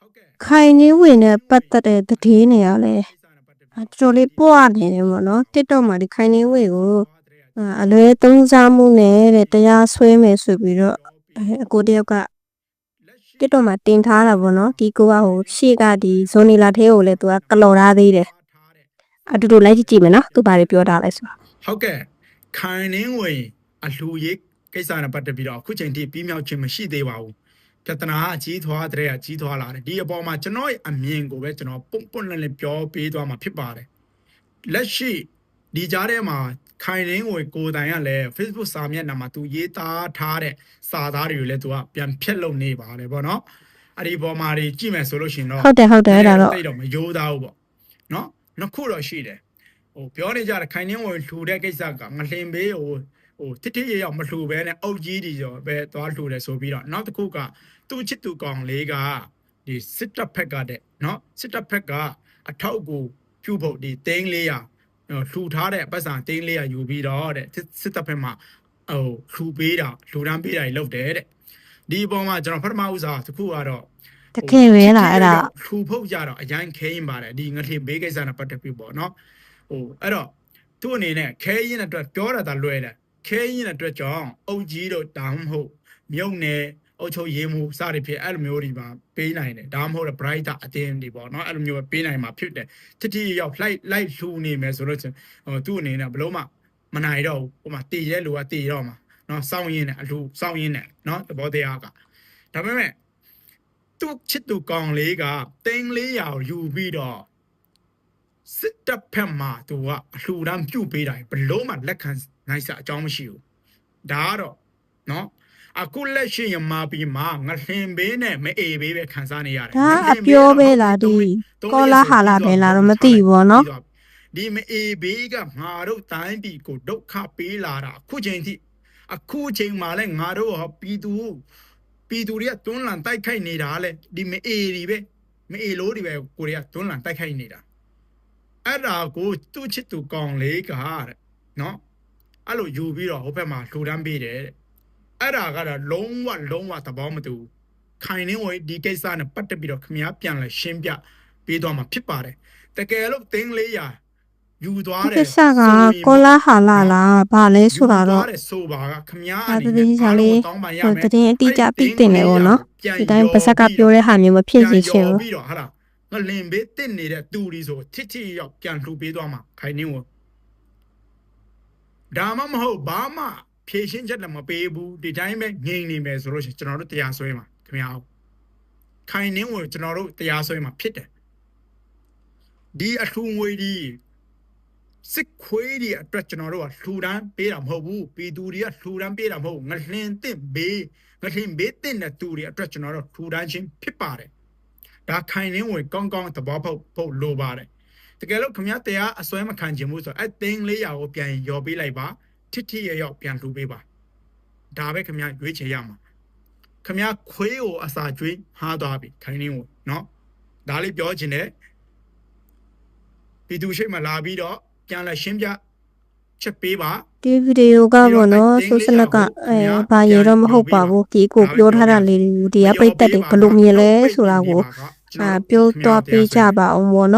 ဟုတ်ကဲ့ခိုင်နေဝင်နဲ့ပတ်သက်တဲ့သတင်းတွေကလည်းအတော်တော်လေးပွားနေတယ်ပေါ့နော် TikTok မှာဒီခိုင်နေဝင်ကိုအာအလွဲသုံးစားမှုနဲ့တဲ့တရားစွဲမယ်ဆိုပြီးတော့အဲအကိုတယောက်က TikTok မှာတင်ထားတာပေါ့နော်ဒီကိုကဟိုရှေ့ကဒီဇွန်နီလာသေးကိုလည်းသူကကလော်ထားသေးတယ်အတူတူလိုက်ကြည့်ကြည့်မယ်နော်သူဘာတွေပြောထားလဲဆိုတော့ဟုတ်ကဲ့ခိုင်နှင်းဝင်အလှူရေးကိစ္စနဲ့ပတ်သက်ပြီးတော့အခုချိန်ထိပြီးမြောက်ခြင်းမရှိသေးပါဘူး ပြဿနာအကြီးထွားတဲ့အကြီးထွားလာတယ်ဒီအပေါ်မှာကျွန်တော်ရဲ့အမြင်ကိုပဲကျွန်တော်ပုံပွန့်လည်လည်ပြောပေးသွားမှာဖြစ်ပါတယ်လက်ရှိဒီကြားထဲမှာခိုင်နှင်းဝင်ကိုယ်တိုင်ကလည်း Facebook စာမျက်နှာမှာသူရေးသားထားတဲ့စာသားတွေကိုလည်းသူကပြန်ဖြတ်လုပ်နေပါတယ်ဗောနော်အဲ့ဒီပေါ်မှာတွေကြည့်မယ်ဆိုလို့ရှိရင်တော့ဟုတ်တယ်ဟုတ်တယ်အဲ့ဒါတော့တိတ်တော့မယိုးသားဘူးပေါ့နော်နှစ်ခုတော့ရှိတယ်ဟိုပြောနေကြတယ်ခိုင်နှင်းဝင်လှူတဲ့ကိစ္စကငလင်ဘေးဟို ဟိုတစ်တိရရောက်မလှူဘဲနဲ့အုတ်ကြီးတွေရောပဲသွားလှူတယ်ဆိုပြီးတော့နောက်တစ်ခုကသူ့ချစ်သူကောင်လေးကဒီစစ်တပ်ဖက်ကတဲ့နော်စစ်တပ်ဖက်ကအထောက်အကူပြုဖို့ဒီတင်း400လှူထားတဲ့ပတ်စံတင်း400ယူပြီးတော့တဲ့စစ်တပ်ဖက်မှာဟိုလှူပေးတာလှူဒန်းပေးတာကြီးလုပ်တယ်တဲ့ဒီအပေါ်မှာကျွန်တော်ပထမဦးစားတစ်ခုကတော့တကယ်ပဲလားအဲ့ဒါထူဖုတ်ကြတော့အရင်ခဲရင်ပါတယ်ဒီငထေဘေးကိစ္စနဲ့ပတ်သက်ပြီးပေါ့နော်ဟိုအဲ့တော့သူ့အနေနဲ့ခဲရင်အတွက်ပြောတာသာလွယ်တယ် ခဲရင်အတွက်ကြောင့်အုတ်ကြီးတို့တောင်းမဟုတ်မြုပ်နယ်အုတ်ချုပ်ရေးမှုစသည်ဖြင့်အဲ့လိုမျိုးတွေပါပေးနိုင်တယ်ဒါမှမဟုတ် brighter အတင်းတွေပေါ့နော်အဲ့လိုမျိုးပဲပေးနိုင်မှာဖြစ်တယ်တတိရောက် flight light လှူနေမယ်ဆိုတော့ဟိုသူ့အနေနဲ့ဘလို့မှမနိုင်တော့ဘူးဟိုမှာတည်တဲ့လူကတည်တော့မှာနော်စောင်းရင်းနဲ့အလှူစောင်းရင်းနဲ့နော်သဘောတရားကဒါပေမဲ့သူ့ချစ်သူကောင်လေးကတင်းလေးရာကိုယူပြီးတော့ စစ်တပ်ဖက်မှာသူကအလှူဒန်းပြုတ်ပေးတာဘလို့မှလက်ခံနိုင်စရာအကြောင်းမရှိဘူးဒါကတော့နော်အခုလက်ရှိရမာပြီးမှာငလင်ဘေးနဲ့မအေဘေးပဲခံစားနေရတယ်ဒါအပြောပဲလားဒီကောလာဟာလာပဲလားတော့မသိဘူးပေါ့နော်ဒီမအေဘေးကငါတို့တိုင်းပြည်ကိုဒုက္ခပေးလာတာအခုချိန်ထိအခုချိန်မှာလဲငါတို့ဟောပြည်သူပြည်သူတွေကတွန်းလှန်တိုက်ခိုက်နေတာလေဒီမအေတွေပဲမအေလို့တွေပဲကိုတွေကတွန်းလှန်တိုက်ခိုက်နေတာ အဲ့ဒါကိုသူ့ချစ်သူကောင်လေးကတဲ့နော်အဲ့လိုယူပြီးတော့ဟိုဘက်မှာလှူဒန်းပေးတယ်တဲ့အဲ့ဒါကတော့လုံးဝလုံးဝသဘောမတူဘူးခိုင်နေဝေးဒီကိစ္စနဲ့ပတ်သက်ပြီးတော့ခမည်းပြန်လဲရှင်းပြပေးသွားမှာဖြစ်ပါတယ်တကယ်လို့တင်းလေးရာယူသွားဒီတယ်ကိစ္စကကောလာဟာလာလားဘာလဲဆိုတာတော့တယ်ဆိုပါကခမည်းဒါအနေသတင်းနဲ့စာလေးတောင်းပန်ရဟိုမယ်သတင်းအတိအကျပြီးတင်တယ်ပေါ့နော်ပြန်ဒီတိုင်းရောပါဇက်ကပြောတဲ့ဟာမျိုးမဖြစ်စေချင်ဘူးပြီးတော့ဟာလား ငလင်ဘေးတစ်နေတဲ့တူဒီဆိုထစ်ထစ်ရောက်ပြန်လှူပေးသွားမှာခိုင်နေကိုဒါမှမဟုတ်ဘာမှဖြည့်ရှင်းချက်လည်းမပေးဘူးဒီတိုင်းပဲငြိမ်နေမယ်ဆိုလို့ရှိရင်ကျွန်တော်တို့တရားစွဲမှာခင်ဗျာခိုင်နေကိုကျွန်တော်တို့တရားစွဲမှာဖြစ်တယ်ဒီအထူးငွေဒီစစ်ခွေးတွေအတွက်ကျွန်တော်တို့ကလှူဒန်းပေးတာမဟုတ်ဘူးပြည်သူတွေကလှူဒန်းပေးတာမဟုတ်ဘူးငလင်တစ်ဘေးငလင်ဘေးတစ်တဲ့တူတွေအတွက်ကျွန်တော်တို့လှူဒန်းခြင်းဖြစ်ပါတယ် ဒါခိုင်နှင်းဝင်ကောင်းကောင်းသဘောပေါက်ဖို့လိုပါတယ်တကယ်လို့ခမရတရားအစွဲမခံခြင်းဘူးဆိုအဲ့သင်္ကလေးရာကိုပြန်ရောပေးလိုက်ပါထိထိရရောက်ပြန်လှူပေးပါဒါပဲခမရရွေးချယ်ရမှာခမရခွေးကိုအစာကျွေးဟားသွားပြီခိုင်နှင်းကိုနော်ဒါလေးပြောခြင်းနဲ့ပြည်သူရှိမှလာပြီးတော့ပြန်လဲရှင်းပြချက်ပေးပါ ဒီဗီဒီယိုကပေါ့နော်ဆိုစနကအဲဘာရေတော့မဟုတ်ပါဘူးဒီကိုပြောထားတာလေးတွေကိုဒီကပိတ်သက်တွေဘယ်လိုမြင်လဲဆိုတာကိုအာပြောသွားပေးကြပါအောင်ပေါ့နော်